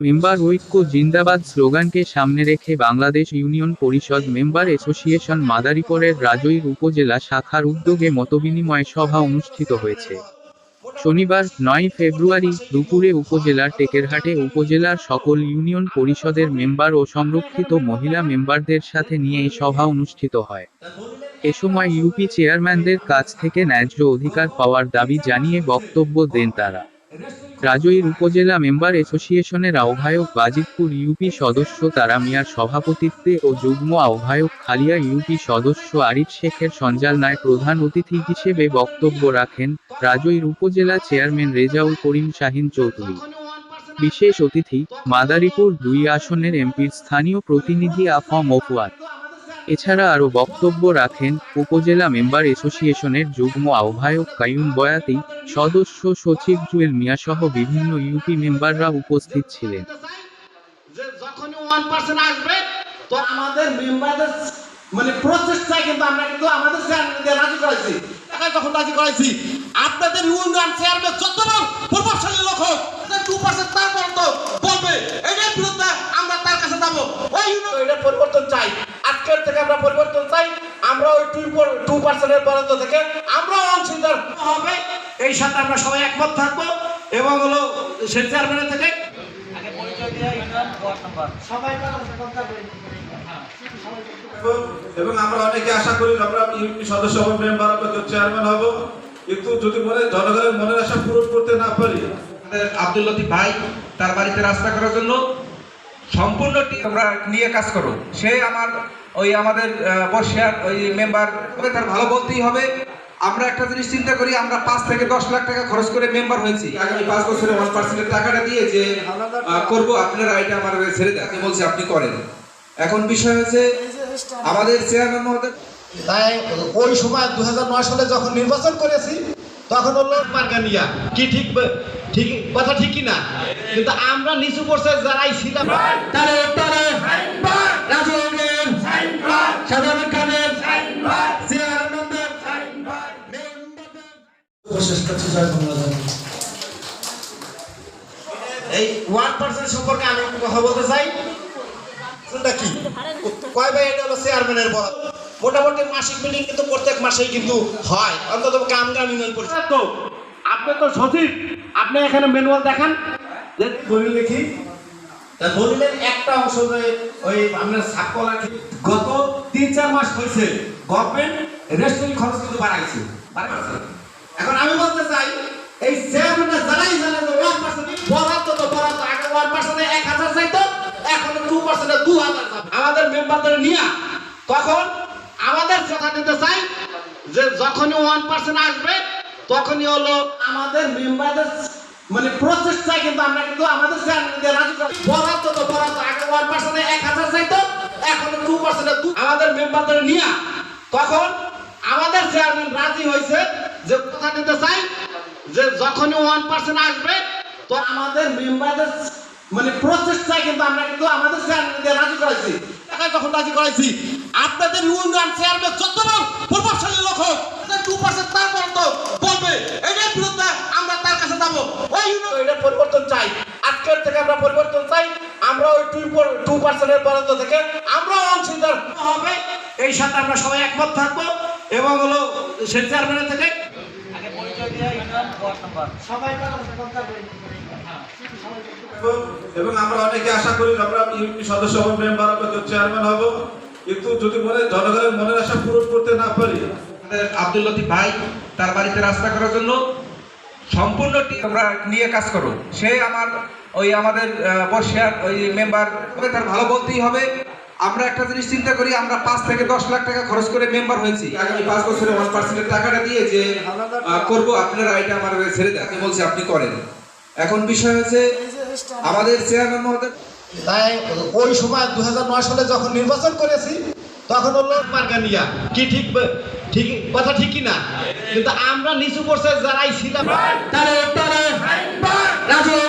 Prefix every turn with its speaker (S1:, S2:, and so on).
S1: Member ঐক্য জিন্দাবাদ স্লোগানকে সামনে রেখে Bangladesh union parishad member association মাদারীপুরের রাজৈর উপজেলা শাখার উদ্যোগে মতবিনিময় সভা অনুষ্ঠিত হয়েছে। শনিবার, নয় ফেব্রুয়ারি, দুপুরে উপজেলার টেকেরহাটে উপজেলার সকল ইউনিয়ন পরিষদের মেম্বার ও সংরক্ষিত মহিলা মেম্বারদের সাথে নিয়ে এই সভা অনুষ্ঠিত হয়। এ সময় ইউপি চেয়ারম্যানদের কাছ থেকে ন্যায্য অধিকার পাওয়ার দাবি জানিয়ে বক্তব্য দেন তারা। রাজৈর উপজেলা মেম্বার অ্যাসোসিয়েশনের আহ্বায়ক বাজিতপুর ইউপি সদস্য তারা মিয়ার সভাপতিত্বে ও যুগ্ম আহ্বায়ক খালিয়া ইউপি সদস্য আরিফ শেখের সঞ্চালনায় প্রধান অতিথি হিসেবে বক্তব্য রাখেন রাজৈর উপজেলা চেয়ারম্যান রেজাউল করিম শাহিন চৌধুরী। বিশেষ অতিথি মাদারীপুর দুই আসনের এমপির স্থানীয় প্রতিনিধি আফম মফুয়াত এছাড়া আরও বক্তব্য রাখেন উপজেলা মেম্বার অ্যাসোসিয়েশনের যুগ্ম আহ্বায়ক কায়ুম বয়াতি, সদস্য সচিব জুয়েল মিয়াসহ বিভিন্ন ইউপি মেম্বাররা উপস্থিত ছিলেন।
S2: মানে প্রচেষ্টায় কিন্তু আমরা কিন্তু আমাদের রাজি করাইছি। টাকায় যখন রাজি করাইছি, আপনাদের ইউনিয়ন প্রভাবশালী থেকে আমরা পরিবর্তন চাই, আমরা ওই টু টু পার্সেন্টের পর্যন্ত থেকে আমরা অংশীদার হবে। এই সাথে আমরা সবাই একমত থাকব এবং হলো সে চেয়ারম্যানের থেকে
S3: এবং আমরা অনেকে আশা করি আমরা ইউপি সদস্য হব মেম্বার হব চেয়ারম্যান হব। কিন্তু যদি মনে, জনগণের মনের আশা পূরণ করতে না পারি
S4: আব্দুল লতিফ ভাই তার বাড়িতে রাস্তা করার জন্য সম্পূর্ণ তোমরা নিয়ে কাজ করো সে আমার, ওই আমাদের বর্ষিয়ার ওই মেম্বার তবে তার ভালো বলতেই হবে। আমরা একটা জিনিস চিন্তা করি, আমরা পাঁচ থেকে দশ লাখ টাকা খরচ করে মেম্বার হয়েছি। আগামী পাঁচ বছরে ওয়ান পার্সেন্টের টাকাটা দিয়ে যে করব, আপনারা এটা আমার ছেড়ে আমি বলছি, আপনি করেন। এখন বিষয় হচ্ছে, আমাদের চেয়ারম্যান মহোদয়
S2: তাই ওই সময় দু হাজার নয় সালে যখন নির্বাচন করেছি, তখন হলো মার্গানিয়া কি ঠিক ঠিক কথা ঠিক কি কিন্তু আমরা নিচু করছে যারাই ছিলাম এই ওয়ান পার্সেন্ট সম্পর্কে আমি একটু কথা বলতে চাই। কোনটা কি? কয় ভাই এটা হলো চেয়ারম্যানের বরাদ মোটামুটি মাসিক মিটিং কিন্তু প্রত্যেক মাসেই কিন্তু হয়। অন্তত কামগ্রাম ইউনিয়ন পরিষদ তো আপনি তো সচিব। আপনি এখানে ম্যানুয়াল দেখান। যে দলিল লিখি তা দলিলের একটা অংশ যে ওই আপনার সাক্ষ্য রাখি। গত তিন চার মাস হয়েছে। গভর্নমেন্ট রেস্টুরেন্ট খরচ কিন্তু বাড়াইছে। বাড়াইছে। এখন আমি বলতে চাই, এই চেয়ারম্যানরা জানাই জানে যে ওয়ান পার্সেন্ট বরাদ্দ তো বরাদ্দ, আগে ওয়ান পার্সেন্টে এক হাজার চাইতো, এখন টু পার্সেন্টে দু হাজার আমাদের মেম্বারদের নিয়ে তখন আমাদের কথা দিতে চাই, যে যখনই ওয়ান পার্সেন্ট আসবে, তখনই হলো আমাদের মেম্বারদের মানে প্রচেষ্টায় কিন্তু আমরা কিন্তু আমাদের চেয়ারম্যানদের রাজি বরাদ্দ তো বরাদ্দ, আগে ওয়ান পার্সেন্টে এক হাজার চাইতো, এখন টু পার্সেন্টে আমাদের মেম্বারদের নিয়ে তখন আমাদের চেয়ারম্যান রাজি হয়েছে যে কথা দিতে চাই, যে যখনই ওয়ান পার্সেন্ট আসবে, তো আমাদের মেম্বারদের মানে প্রচেষ্টায় কিন্তু আমরা কিন্তু আমাদের চেয়ারম্যানদের রাজি করাইছি। টাকায় যখন রাজি করাইছি, আপনাদের ইউনিয়ন চেয়ারম্যান যতবার প্রভাবশালী লোক হোক টু পার্সেন্ট তার পর্যন্ত বলবে এটার বিরুদ্ধে আমরা তার কাছে যাব। ওই এটার পরিবর্তন চাই। আজকের থেকে আমরা পরিবর্তন চাই। আমরা ওই টু টু পার্সেন্টের পর্যন্ত থেকে আমরা অংশীদার হবে। এই সাথে আমরা সবাই একমত থাকব এবং হলো সে চেয়ারম্যানের থেকে
S3: এবং আমরা অনেকে আশা করি আমরা ইউপি সদস্য হব মেম্বার হব চেয়ারম্যান হব। কিন্তু যদি মনে জনগণের মনের আশা পূরণ করতে না পারি
S4: আব্দুল লতিফ ভাই তার বাড়িতে রাস্তা করার জন্য সম্পূর্ণ তোমরা নিয়ে কাজ করো সে আমার ওই আমাদের বর্ষিয়ার ওই মেম্বার তার ভালো বলতেই হবে। আমরা একটা জিনিস চিন্তা করি আমরা পাঁচ থেকে দশ লাখ টাকা খরচ করে মেম্বার হয়েছি। আগামী পাঁচ বছরে ওয়ান পার্সেন্টের টাকাটা দিয়ে যে করব আপনারা এটা আমার ছেড়ে দেন। আমি বলছি আপনি করেন। এখন বিষয় হচ্ছে আমাদের চেয়ারম্যান মহোদয়
S2: তাই ওই সময় দু হাজার নয় সালে যখন নির্বাচন করেছি তখন হলো মার্গানিয়া কি ঠিক ঠিক কথা ঠিক কি না কিন্তু আমরা নিচু করছে যারাই ছিলাম তারে তারে রাজনের